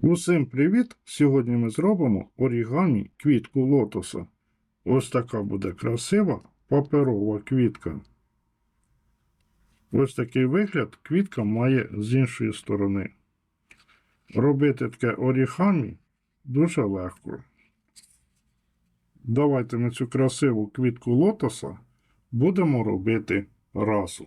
Усім привіт! Сьогодні ми зробимо орігамі квітку лотоса. Ось така буде красива паперова квітка. Ось такий вигляд квітка має з іншої сторони. Робити таке орігамі дуже легко. Давайте ми цю красиву квітку лотоса будемо робити разом.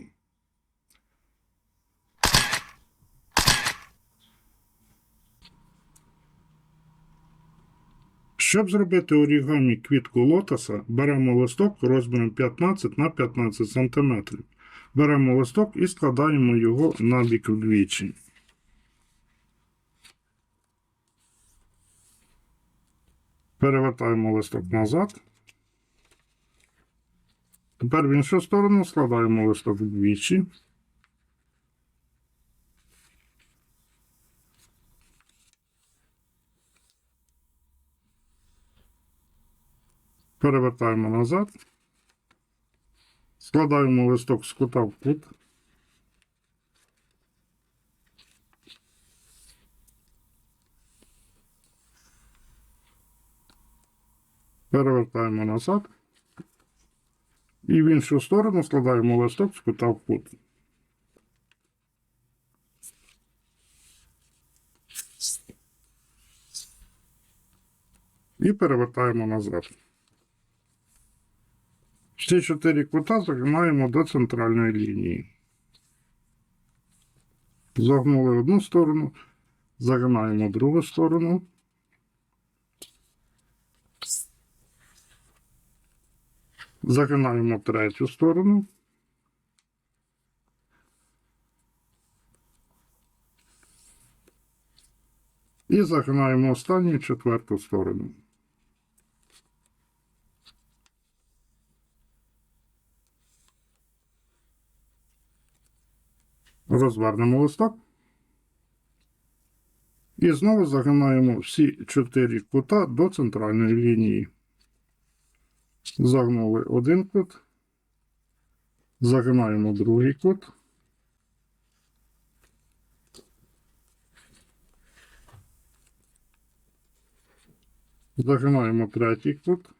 Щоб зробити орігамі квітку лотоса, беремо листок розміром 15 на 15 см. Беремо листок і складаємо його на бік вдвічі. Перевертаємо листок назад. Тепер в іншу сторону складаємо листок вдвічі. Перевертаємо назад. Складаємо листок з кута в кут. Перевертаємо назад. І в іншу сторону складаємо листок з кута в кут. І перевертаємо назад. Всі чотири кута загинаємо до центральної лінії. Загнули одну сторону, загинаємо другу сторону. Загинаємо третю сторону. І загинаємо останню четверту сторону. Розвернемо листок. І знову загинаємо всі чотири кута до центральної лінії. Загнули один кут. Загинаємо другий кут. Загинаємо третій кут.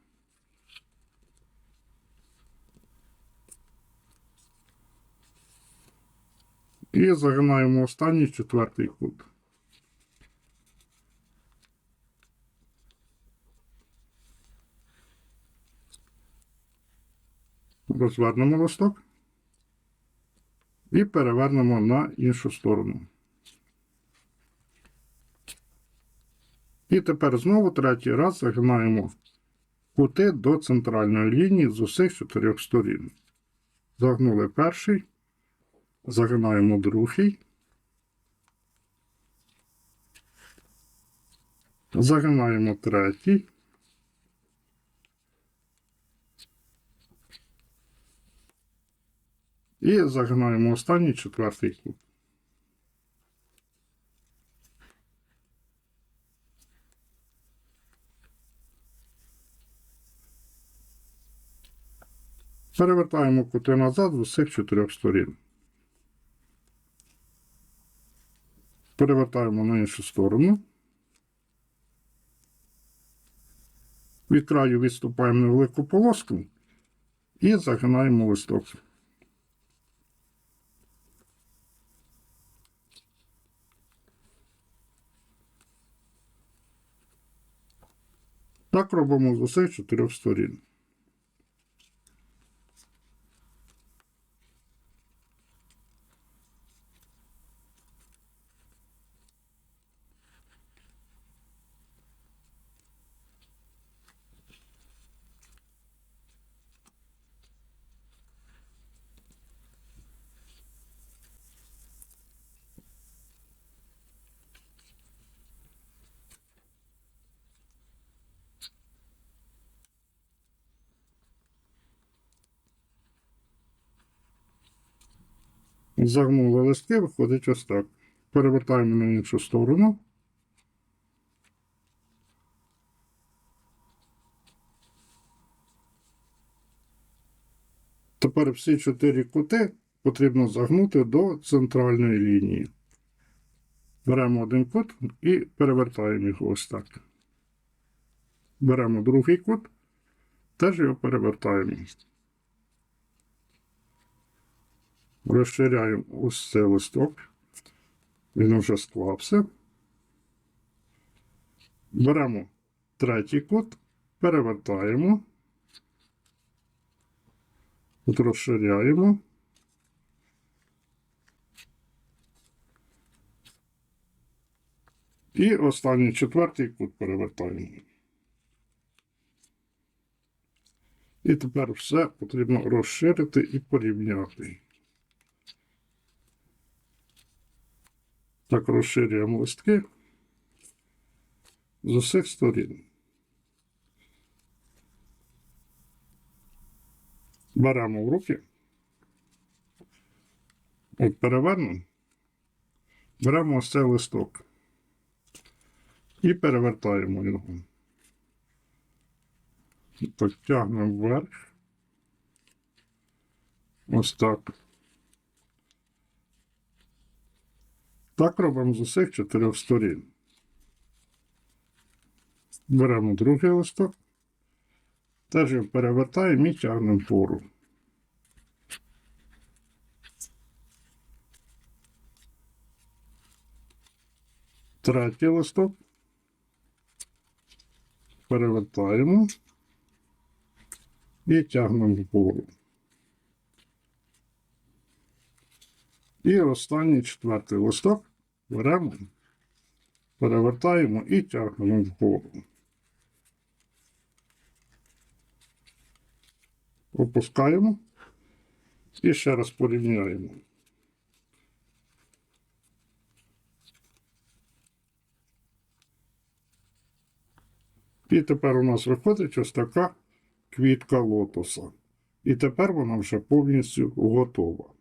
І загинаємо останній четвертий кут. Розвернемо листок і перевернемо на іншу сторону. І тепер знову третій раз загинаємо кути до центральної лінії з усіх чотирьох сторін. Загнули перший. Загинаємо другий. Загинаємо третій. І загинаємо останній четвертий кут. Перевертаємо кути назад з усіх чотирьох сторін. Перевертаємо на іншу сторону. Від краю відступаємо невелику полоску і загинаємо листок. Так робимо з усіх чотирьох сторін. Загнули листки, виходить ось так. Перевертаємо на іншу сторону. Тепер всі чотири кути потрібно загнути до центральної лінії. Беремо один кут і перевертаємо його ось так. Беремо другий кут, теж його перевертаємо. Розширяємо ось цей листок. Він вже склався. Беремо третій кут, перевертаємо. Тут розширяємо. І останній четвертий кут перевертаємо. І тепер все потрібно розширити і порівняти. Так, розширюємо листки з усіх сторін. Беремо в руки. От перевернемо. Беремо ось цей листок. І перевертаємо його. Так, тягнемо вверх. Ось так. Так робимо з усіх чотирьох сторін. Беремо другий листок. Теж його перевертаємо і тягнемо вгору. Третій листок. Перевертаємо і тягнемо вгору. І останній четвертий листок беремо, перевертаємо і тягнемо вгору. Опускаємо і ще раз порівняємо. І тепер у нас виходить ось така квітка лотоса. І тепер вона вже повністю готова.